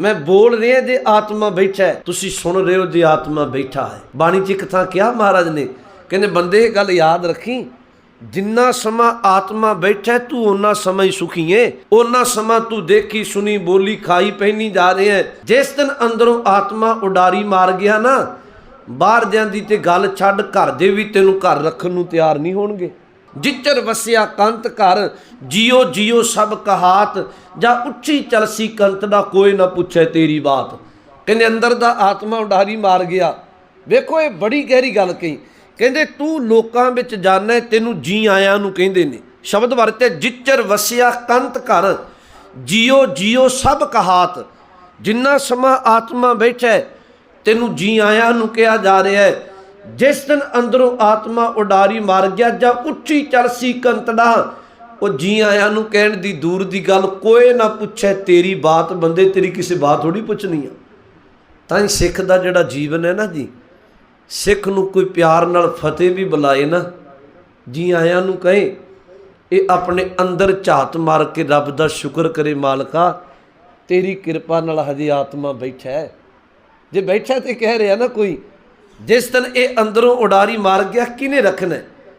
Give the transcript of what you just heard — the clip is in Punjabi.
ਮੈਂ ਬੋਲ ਰਿਹਾ ਜੇ ਆਤਮਾ ਬੈਠਾ ਹੈ, ਤੁਸੀਂ ਸੁਣ ਰਹੇ ਹੋ ਜੇ ਆਤਮਾ ਬੈਠਾ ਹੈ। ਬਾਣੀ 'ਚ ਇੱਕ ਥਾਂ ਕਿਹਾ ਮਹਾਰਾਜ ਨੇ, ਕਹਿੰਦੇ ਬੰਦੇ ਇਹ ਗੱਲ ਯਾਦ ਰੱਖੀ, ਜਿੰਨਾ ਸਮਾਂ ਆਤਮਾ ਬੈਠਾ ਤੂੰ ਉਹਨਾਂ ਸਮਾਂ ਹੀ ਸੁਖੀ ਏ। ਉਹਨਾਂ ਸਮਾਂ ਤੂੰ ਦੇਖੀ, ਸੁਣੀ, ਬੋਲੀ, ਖਾਈ, ਪਹਿਨੀ ਜਾ ਰਿਹਾ ਹੈ। ਜਿਸ ਦਿਨ ਅੰਦਰੋਂ ਆਤਮਾ ਉਡਾਰੀ ਮਾਰ ਗਿਆ ਨਾ ਬਾਹਰ ਜਾਂਦੀ ਤੇ ਗੱਲ ਛੱਡ, ਘਰ ਦੇ ਵੀ ਤੈਨੂੰ ਘਰ ਰੱਖਣ ਨੂੰ ਤਿਆਰ ਨਹੀਂ ਹੋਣਗੇ। ਜਿੱਚਰ ਵਸਿਆ ਕੰਤ ਘਰ ਜਿਉ ਜਿਉ ਸਭ ਕਹਾਤ ਜਾਂ ਉੱਚੀ ਚਲਸੀ ਕੰਤ ਦਾ ਕੋਈ ਨਾ ਪੁੱਛੇ ਤੇਰੀ ਬਾਤ। ਕਹਿੰਦੇ ਅੰਦਰ ਦਾ ਆਤਮਾ ਉਡਾਰੀ ਮਾਰ ਗਿਆ। ਵੇਖੋ ਇਹ ਬੜੀ ਗਹਿਰੀ ਗੱਲ ਕਹੀ। ਕਹਿੰਦੇ ਤੂੰ ਲੋਕਾਂ ਵਿੱਚ ਜਾਣਾ ਤੈਨੂੰ ਜੀ ਆਇਆਂ ਨੂੰ ਕਹਿੰਦੇ ਨੇ। ਸ਼ਬਦ ਵਰਤੇ ਜਿੱਚਰ ਵਸਿਆ ਕੰਤ ਘਰ ਜਿਉ ਜਿਉ ਸਭ ਕਹਾਤ। ਜਿੰਨਾ ਸਮਾਂ ਆਤਮਾ ਬੈਠਾ ਹੈ, ਤੈਨੂੰ ਜੀ ਆਇਆਂ ਨੂੰ ਕਿਹਾ ਜਾ ਰਿਹਾ ਹੈ। ਜਿਸ ਦਿਨ ਅੰਦਰੋਂ ਆਤਮਾ ਉਡਾਰੀ ਮਾਰ ਗਿਆ ਜਾਂ ਉੱਚੀ ਚਲਸੀ ਕੰਤੜਾ, ਉਹ ਜੀ ਆਇਆਂ ਨੂੰ ਕਹਿਣ ਦੀ ਦੂਰ ਦੀ ਗੱਲ, ਕੋਈ ਨਾ ਪੁੱਛੇ ਤੇਰੀ ਬਾਤ, ਬੰਦੇ ਤੇਰੀ ਕਿਸੇ ਬਾਤ ਥੋੜੀ ਪੁੱਛਣੀ ਆ। ਤਾਂ ਹੀ ਸਿੱਖ ਦਾ ਜਿਹੜਾ ਜੀਵਨ ਹੈ ਨਾ ਜੀ, ਸਿੱਖ ਨੂੰ ਕੋਈ ਪਿਆਰ ਨਾਲ ਫਤਿਹ ਵੀ ਬੁਲਾਏ ਨਾ, ਜੀ ਆਇਆਂ ਨੂੰ ਕਹੇ, ਇਹ ਆਪਣੇ ਅੰਦਰ ਝਾਤ ਮਾਰ ਕੇ ਰੱਬ ਦਾ ਸ਼ੁਕਰ ਕਰੇ ਮਾਲਕਾ, ਤੇਰੀ ਕਿਰਪਾ ਨਾਲ ਹਜੇ ਆਤਮਾ ਬੈਠਾ ਹੈ। ਜੇ ਬੈਠਾ ਤੇ ਕਹਿ ਰਿਹਾ ਨਾ ਕੋਈ ਜਿਸ ਦਿਨ ਇਹ ਅੰਦਰੋਂ ਉਡਾਰੀ ਮਾਰ ਗਿਆ ਕਿਨੇ ਰੱਖਣਾ